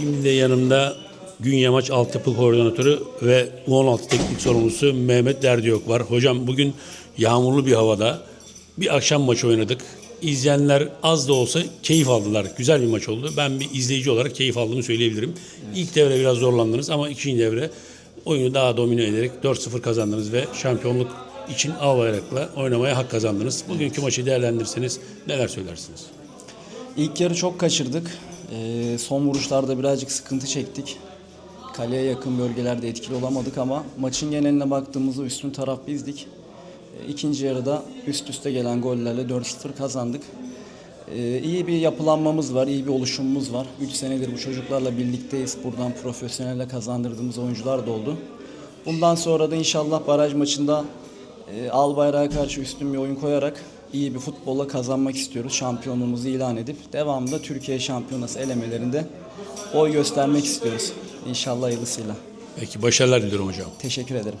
Şimdi de yanımda gün yamaç altyapı koordinatörü ve U16 teknik sorumlusu Mehmet Derdiyok var. Hocam bugün yağmurlu bir havada bir akşam maçı oynadık. İzleyenler az da olsa keyif aldılar. Güzel bir maç oldu. Ben bir izleyici olarak keyif aldığımı söyleyebilirim. İlk devre biraz zorlandınız ama ikinci devre oyunu daha domine ederek 4-0 kazandınız ve şampiyonluk için av bayrakla oynamaya hak kazandınız. Bugünkü maçı değerlendirirseniz neler söylersiniz? İlk yarı çok kaçırdık. Ee, son vuruşlarda birazcık sıkıntı çektik. Kaleye yakın bölgelerde etkili olamadık ama maçın geneline baktığımızda üstün taraf bizdik. Ee, İkinci yarıda üst üste gelen gollerle 4-0 kazandık. Ee, iyi bir yapılanmamız var, iyi bir oluşumumuz var. 3 senedir bu çocuklarla birlikteyiz. Buradan profesyonelle kazandırdığımız oyuncular da oldu. Bundan sonra da inşallah baraj maçında e, Albayrak'a karşı üstün bir oyun koyarak iyi bir futbolla kazanmak istiyoruz. Şampiyonluğumuzu ilan edip devamında Türkiye Şampiyonası elemelerinde oy göstermek istiyoruz. İnşallah hayırlısıyla. Peki başarılar diliyorum hocam. Teşekkür ederim.